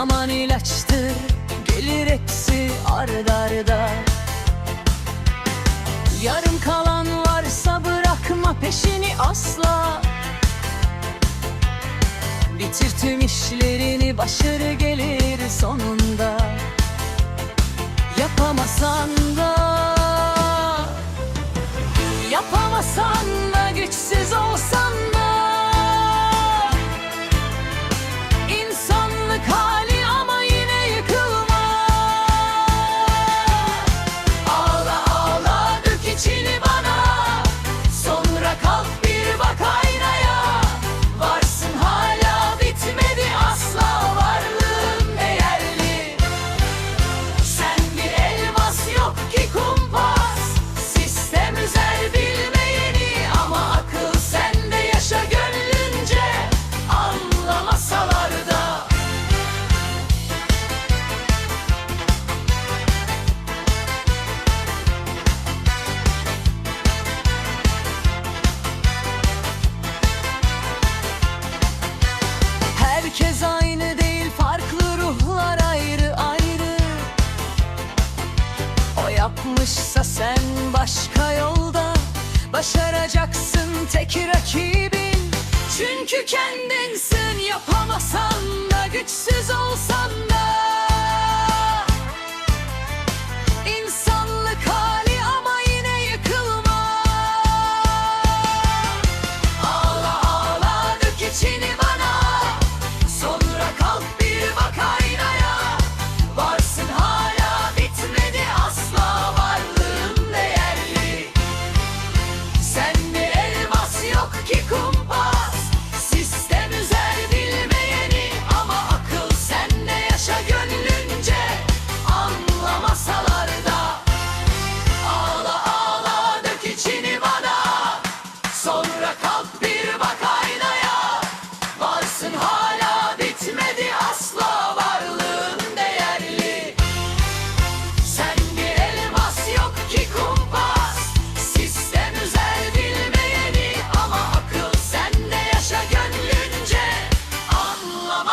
Zaman ilaçtır gelir hepsi ard arda. Yarım kalan varsa bırakma peşini asla. Bitir tüm işlerini başarı gelir sonunda. Yapamasan da Herkes aynı değil farklı ruhlar ayrı ayrı. O yapmışsa sen başka yolda. Başaracaksın tek rakibin. Çünkü kendinsin yapamasan da güçsüz olsan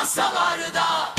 masalarda